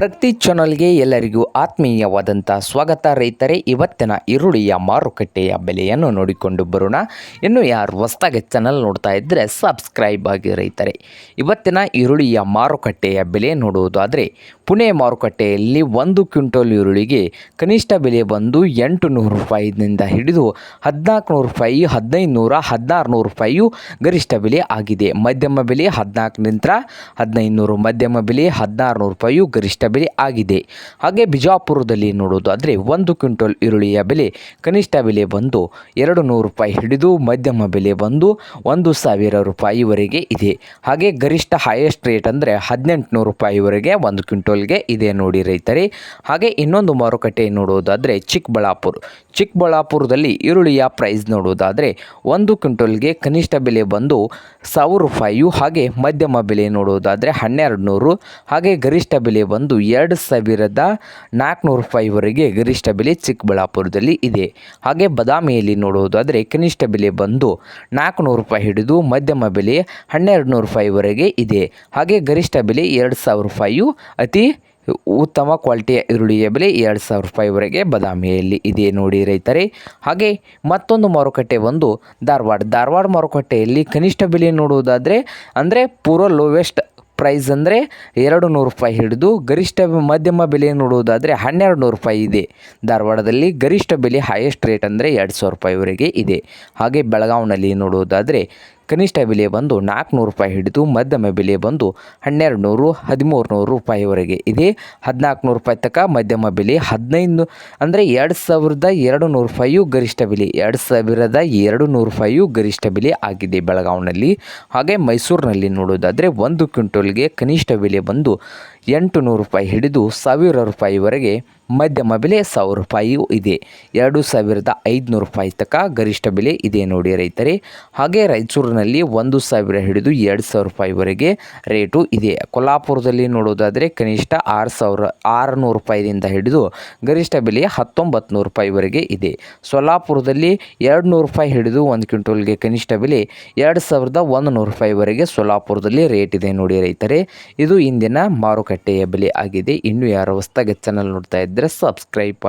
ಪ್ರತಿ ಚಾನಲ್ಗೆ ಎಲ್ಲರಿಗೂ ಆತ್ಮೀಯವಾದಂಥ ಸ್ವಾಗತ. ರೈತರೇ, ಇವತ್ತಿನ ಈರುಳ್ಳಿಯ ಮಾರುಕಟ್ಟೆಯ ಬೆಲೆಯನ್ನು ನೋಡಿಕೊಂಡು ಬರೋಣ. ಇನ್ನು ಯಾರು ಹೊಸ್ತಾಗಿ ಚಾನಲ್ ನೋಡ್ತಾ ಇದ್ದರೆ ಸಬ್ಸ್ಕ್ರೈಬ್ ಆಗಿ ರೈತರೇ. ಇವತ್ತಿನ ಈರುಳ್ಳಿಯ ಮಾರುಕಟ್ಟೆಯ ಬೆಲೆ ನೋಡುವುದಾದರೆ, ಪುಣೆ ಮಾರುಕಟ್ಟೆಯಲ್ಲಿ ಒಂದು ಕ್ವಿಂಟಲ್ ಈರುಳ್ಳಿಗೆ ಕನಿಷ್ಠ ಬೆಲೆ ಬಂದು ಎಂಟು ನೂರು ರೂಪಾಯಿನಿಂದ ಹಿಡಿದು ಹದಿನಾಲ್ಕು ನೂರು ರೂಪಾಯಿ ಹದಿನೈದು ನೂರ ಹದಿನಾರು ನೂರು ರೂಪಾಯಿಯು ಗರಿಷ್ಠ ಬೆಲೆ ಆಗಿದೆ. ಮಧ್ಯಮ ಬೆಲೆ ಹದಿನಾಲ್ಕರಿಂದ ಹದಿನೈದು ನೂರು ಮಧ್ಯಮ ಬೆಲೆ ಹದಿನಾರು ನೂರು ರೂಪಾಯಿಯು ಗರಿಷ್ಠ ಬೆಲೆ ಆಗಿದೆ. ಹಾಗೆ ಬಿಜಾಪುರದಲ್ಲಿ ನೋಡೋದಾದರೆ ಒಂದು ಕ್ವಿಂಟಲ್ ಈರುಳ್ಳಿಯ ಬೆಲೆ ಕನಿಷ್ಠ ಬೆಲೆ ಬಂದು ಎರಡು ನೂರು ರೂಪಾಯಿ ಹಿಡಿದು ಮಧ್ಯಮ ಬೆಲೆ ಬಂದು ಒಂದು ಸಾವಿರ ರೂಪಾಯಿವರೆಗೆ ಇದೆ. ಹಾಗೆ ಗರಿಷ್ಠ ಹೈಯೆಸ್ಟ್ ರೇಟ್ ಅಂದರೆ ಹದಿನೆಂಟುನೂರು ರೂಪಾಯಿವರೆಗೆ ಒಂದು ಕ್ವಿಂಟಲ್ಗೆ ಇದೆ ನೋಡಿ ರೈತರೇ. ಹಾಗೆ ಇನ್ನೊಂದು ಮಾರುಕಟ್ಟೆ ನೋಡೋದಾದರೆ ಚಿಕ್ಕಬಳ್ಳಾಪುರ. ಚಿಕ್ಕಬಳ್ಳಾಪುರದಲ್ಲಿ ಈರುಳ್ಳಿಯ ಪ್ರೈಸ್ ನೋಡೋದಾದರೆ ಒಂದು ಕ್ವಿಂಟಲ್ಗೆ ಕನಿಷ್ಠ ಬೆಲೆ ಬಂದು ಸಾವಿರ ರೂಪಾಯಿಯು ಹಾಗೆ ಮಧ್ಯಮ ಬೆಲೆ ನೋಡೋದಾದರೆ ಹನ್ನೆರಡು ನೂರು ಹಾಗೆ ಗರಿಷ್ಠ ಬೆಲೆ ಬಂದು ಎರಡು ಸಾವಿರದ ನಾಲ್ಕುನೂರು ರೂಪಾಯಿವರೆಗೆ ಗರಿಷ್ಠ ಬೆಲೆ ಚಿಕ್ಕಬಳ್ಳಾಪುರದಲ್ಲಿ ಇದೆ. ಹಾಗೆ ಬದಾಮಿಯಲ್ಲಿ ನೋಡುವುದಾದರೆ ಕನಿಷ್ಠ ಬೆಲೆ ಬಂದು ನಾಲ್ಕುನೂರು ರೂಪಾಯಿ ಹಿಡಿದು ಮಧ್ಯಮ ಬೆಲೆ ಹನ್ನೆರಡು ನೂರು ರೂಪಾಯಿವರೆಗೆ ಇದೆ. ಹಾಗೆ ಗರಿಷ್ಠ ಬೆಲೆ ಎರಡು ಸಾವಿರ ರೂಪಾಯಿಯು ಅತಿ ಉತ್ತಮ ಕ್ವಾಲಿಟಿಯ ಈರುಳ್ಳಿಯ ಬೆಲೆ ಎರಡು ಸಾವಿರ ರೂಪಾಯಿವರೆಗೆ ಬದಾಮಿಯಲ್ಲಿ ಇದೆ ನೋಡಿ ರೈತರೇ. ಹಾಗೆ ಮತ್ತೊಂದು ಮಾರುಕಟ್ಟೆ ಒಂದು ಧಾರವಾಡ. ಧಾರವಾಡ ಮಾರುಕಟ್ಟೆಯಲ್ಲಿ ಕನಿಷ್ಠ ಬೆಲೆ ನೋಡುವುದಾದರೆ ಅಂದರೆ ಪೂರ್ವ ಲೋವೆಸ್ಟ್ ಪ್ರೈಸ್ ಅಂದರೆ ಎರಡು ನೂರು ರೂಪಾಯಿ ಹಿಡಿದು ಗರಿಷ್ಠ ಮಧ್ಯಮ ಬೆಲೆ ನೋಡುವುದಾದರೆ ಹನ್ನೆರಡು ನೂರು ರೂಪಾಯಿ ಇದೆ. ಧಾರವಾಡದಲ್ಲಿ ಗರಿಷ್ಠ ಬೆಲೆ ಹೈಯೆಸ್ಟ್ ರೇಟ್ ಅಂದರೆ ಎರಡು ಸಾವಿರ ರೂಪಾಯಿವರೆಗೆ ಇದೆ. ಹಾಗೆ ಬೆಳಗಾವಿನಲ್ಲಿ ನೋಡುವುದಾದರೆ ಕನಿಷ್ಠ ಬೆಲೆ ಬಂದು ನಾಲ್ಕುನೂರು ರೂಪಾಯಿ ಹಿಡಿದು ಮಧ್ಯಮ ಬೆಲೆ ಬಂದು ಹನ್ನೆರಡು ನೂರು ಹದಿಮೂರು ನೂರು ರೂಪಾಯಿವರೆಗೆ. ಇದೆ ಹದಿನಾಲ್ಕು ನೂರು ರೂಪಾಯಿ ತನಕ ಮಧ್ಯಮ ಬೆಲೆ ಹದಿನೈದು, ಅಂದರೆ ಎರಡು ಸಾವಿರದ ಎರಡು ನೂರು ರೂಪಾಯಿಯು ಗರಿಷ್ಠ ಬೆಲೆ, ಎರಡು ಸಾವಿರದ ಎರಡು ನೂರು ರೂಪಾಯಿಯು ಗರಿಷ್ಠ ಬೆಲೆ ಆಗಿದೆ ಬೆಳಗಾವಿನಲ್ಲಿ. ಹಾಗೆ ಮೈಸೂರಿನಲ್ಲಿ ನೋಡೋದಾದರೆ ಒಂದು ಕ್ವಿಂಟಲ್ಗೆ ಕನಿಷ್ಠ ಬೆಲೆ ಬಂದು ಎಂಟು ನೂರು ರೂಪಾಯಿ ಹಿಡಿದು ಸಾವಿರ ರೂಪಾಯಿವರೆಗೆ ಮಧ್ಯಮ ಬೆಲೆ ಸಾವಿರ ರೂಪಾಯಿಯೂ ಇದೆ. ಎರಡು ಸಾವಿರದ ಐದುನೂರು ರೂಪಾಯಿ ತನಕ ಗರಿಷ್ಠ ಬೆಲೆ ಇದೆ ನೋಡಿ ರೈತರೇ. ಹಾಗೆ ರಾಯಚೂರಿನಲ್ಲಿ ಒಂದು ಸಾವಿರ ಹಿಡಿದು ಎರಡು ಸಾವಿರ ರೂಪಾಯಿವರೆಗೆ ರೇಟು ಇದೆ. ಕೊಲ್ಲಾಪುರದಲ್ಲಿ ನೋಡೋದಾದರೆ ಕನಿಷ್ಠ ಆರು ಸಾವಿರ, ಆರುನೂರು ರೂಪಾಯಿಯಿಂದ ಹಿಡಿದು ಗರಿಷ್ಠ ಬೆಲೆ ಹತ್ತೊಂಬತ್ತು ನೂರು ರೂಪಾಯಿವರೆಗೆ ಇದೆ. ಸೊಲ್ಲಾಪುರದಲ್ಲಿ ಎರಡು ನೂರು ರೂಪಾಯಿ ಹಿಡಿದು ಒಂದು ಕ್ವಿಂಟಲ್ಗೆ ಕನಿಷ್ಠ ಬೆಲೆ ಎರಡು ಸಾವಿರದ ಒಂದು ನೂರು ರೂಪಾಯಿವರೆಗೆ ಸೊಲ್ಲಾಪುರದಲ್ಲಿ ರೇಟ್ ಇದೆ ನೋಡಿ ರೈತರೇ. ಇದು ಇಂದಿನ ಮಾರುಕಟ್ಟೆಯ ಬೆಲೆ ಆಗಿದೆ. ಇನ್ನು ಯಾರು ಹೊಸ್ತಾಗ ಚಾನಲ್ ನೋಡ್ತಾ ಇದ್ದರೆ ಸಬ್ಸ್ಕ್ರೈಬ್ ಆಗಿ